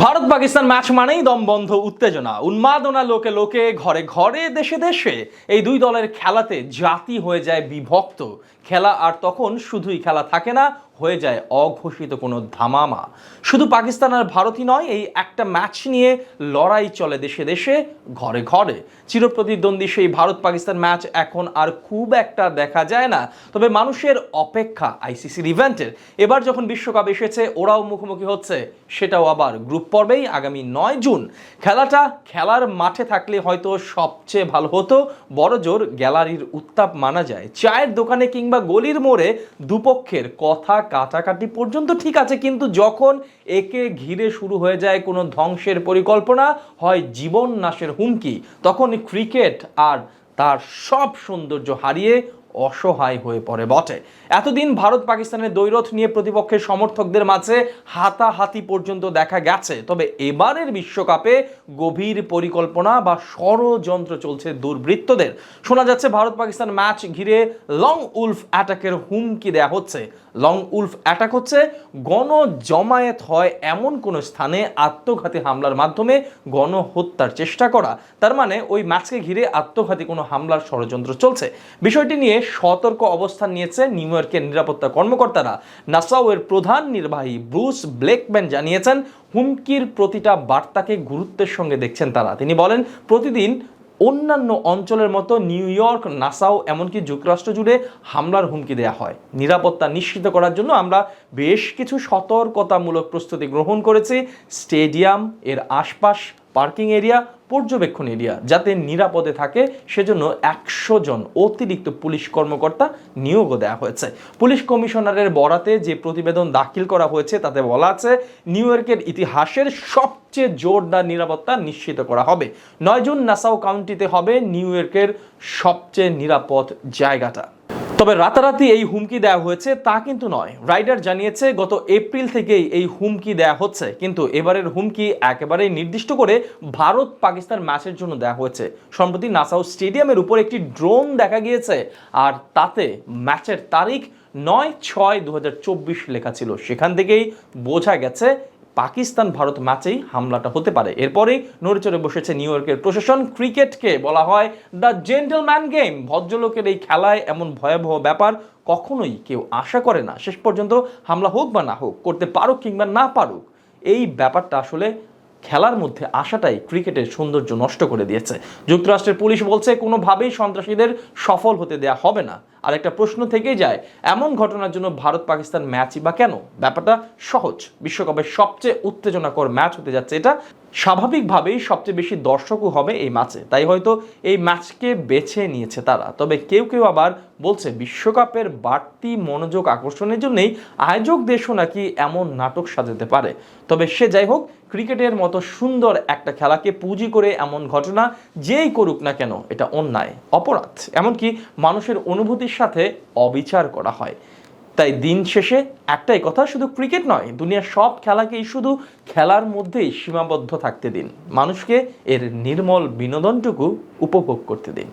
Bharat Pakistan match মানেই দম বন্ধ, উত্তেজনা। উন্মাদনা লোকে লোকে, ঘরে ঘরে, দেশে দেশে। এই দুই দলের খেলাতে জাতি হয়ে যায় বিভক্ত। খেলা আর তখন শুধুই খেলা থাকে না হয়ে যায় অঘোষিত কোনো ধামামা। শুধু পাকিস্তান আর ভারতই নয়, এই একটা ম্যাচ নিয়ে লড়াই চলে দেশে দেশে, ঘরে ঘরে। চিরপ্রতিদ্বন্দ্বী সেই ভারত পাকিস্তান ম্যাচ এখন আর খুব একটা দেখা যায় না। তবে মানুষের অপেক্ষা আইসিসির ইভেন্টের এবার যখন বিশ্বকাপ এসেছে, ওরাও মুখোমুখি হচ্ছে, সেটাও আবার গ্রুপ পর্বেই আগামী নয় জুন। খেলাটা খেলার মাঠে থাকলে হয়তো সবচেয়ে ভালো হতো। বড় জোর গ্যালারির উত্তাপ মানা যায়। চায়ের দোকানে কিংবা গলির মোড়ে দুপক্ষের কথা কাটাকাটি পর্যন্ত ঠিক আছে, কিন্তু যখন একে ঘিরে শুরু হয়ে যায় কোনো ধ্বংসের পরিকল্পনা, হয় জীবন নাশের হুমকি, তখন ক্রিকেট আর তার সব সৌন্দর্য হারিয়ে অসহায় হয়ে পড়ে বটে। এতদিন ভারত পাকিস্তানের দৈরথ নিয়ে প্রতিপক্ষের সমর্থকদের মাঝে হাতাহাতি পর্যন্ত দেখা গেছে। তবে এবারের বিশ্বকাপে গভীর পরিকল্পনা বা ষড়যন্ত্র চলছে দুর্বৃত্তদের। শোনা যাচ্ছে, ভারত পাকিস্তান ম্যাচ ঘিরে লং উলফ অ্যাটাকের হুমকি দেয়া হচ্ছে। লং উলফ অ্যাটাক হচ্ছে গণ জমায়েত হয় এমন কোনো স্থানে আত্মঘাতী হামলার মাধ্যমে গণহত্যার চেষ্টা করা। তার মানে ওই ম্যাচকে ঘিরে আত্মঘাতী কোনো হামলার ষড়যন্ত্র চলছে। বিষয়টি নিয়ে সতর্ক অবস্থান নিয়েছে নিউ ইয়র্কের নিরাপত্তা কর্মকর্তারা। নাসাউয়ের প্রধান নির্বাহী ব্রুস ব্লেকম্যান জানিয়েছেন, হুমকির প্রতিটা বার্তাকে গুরুত্বের সঙ্গে দেখছেন তারা। তিনি বলেন, প্রতিদিন অন্যান্য অঞ্চলের মতো নিউ ইয়র্ক, নাসাও, এমনকি যুক্তরাষ্ট্র জুড়ে হামলার হুমকি দেওয়া হয়। নিরাপত্তা নিশ্চিত করার জন্য আমরা বেশ কিছু সতর্কতামূলক প্রস্তুতি গ্রহণ করেছি। স্টেডিয়াম, এর আশপাশ, পার্কিং এরিয়া পর্যবেক্ষণ এরিয়া, যাতে নিরাপদে থাকে, সেজন্য একশো জন অতিরিক্ত পুলিশ কর্মকর্তা নিয়োগও দেওয়া হয়েছে। পুলিশ কমিশনারের বরাতে যে প্রতিবেদন দাখিল করা হয়েছে, তাতে বলা আছে, নিউ ইয়র্কের ইতিহাসের সবচেয়ে জোরদার নিরাপত্তা নিশ্চিত করা হবে। নয় জুন নাসাও কাউন্টিতে হবে নিউ ইয়র্কের সবচেয়ে নিরাপদ জায়গাটা। তবে রাতারাতি এই হুমকি দেওয়া হয়েছে, তা কিন্তু নয়। রাইডার জানিয়েছে, গত এপ্রিল থেকেই এই হুমকি দেওয়া হচ্ছে। কিন্তু এবারের হুমকি একেবারেই নির্দিষ্ট করে ভারত পাকিস্তান ম্যাচের জন্য দেওয়া হয়েছে। সম্প্রতি নাসাউ স্টেডিয়ামের উপর একটি ড্রোন দেখা গিয়েছে, আর তাতে ম্যাচের তারিখ নয় ছয় দু লেখা ছিল। সেখান থেকেই বোঝা গেছে পাকিস্তান ভারত ম্যাচেই হামলাটা হতে পারে। এরপরেই নড়েচড়ে বসেছে নিউ ইয়র্কের প্রশাসন। ক্রিকেটকে বলা হয় দ্য জেন্টলম্যান গেম। ভদ্রলোকের এই খেলায় এমন ভয়াবহ ব্যাপার কখনোই কেউ আশা করে না। শেষ পর্যন্ত হামলা হোক বা না হোক, করতে পারুক কিংবা না পারুক, এই ব্যাপারটা আসলে খেলার মধ্যে আসাটাই ক্রিকেটের সৌন্দর্য নষ্ট করে দিয়েছে। যুক্তরাষ্ট্রের পুলিশ বলছে, কোনোভাবেই সন্ত্রাসীদের সফল হতে দেয়া হবে না। আর একটা প্রশ্ন থেকেই যায়, এমন ঘটনার জন্য ভারত পাকিস্তান ম্যাচই বা কেন? ব্যাপারটা সহজ। বিশ্বকাপের সবচেয়ে উত্তেজনাকর ম্যাচ হতে যাচ্ছে এটা স্বাভাবিকভাবেই সবচেয়ে বেশি দর্শকও হবে এই ম্যাচে। তাই হয়তো এই ম্যাচকে বেছে নিয়েছে তারা। তবে কেউ কেউ আবার বলছে বিশ্বকাপের বাড়তি মনোযোগ আকর্ষণের জন্যই আয়োজক দেশও নাকি এমন নাটক সাজাতে পারে। তবে সে যাই হোক, ক্রিকেটের মতো সুন্দর একটা খেলাকে পুঁজি করে এমন ঘটনা যেই করুক না কেন, এটা অন্যায়, অপরাধ। এমনকি মানুষের অনুভূতির সাথে অবিচার করা হয়। তাই দিন শেষে একটাই কথা, শুধু ক্রিকেট নয়, দুনিয়ার সব খেলাকেই শুধু খেলার মধ্যেই সীমাবদ্ধ থাকতে দিন। মানুষকে এর নির্মল বিনোদনটুকু উপভোগ করতে দিন।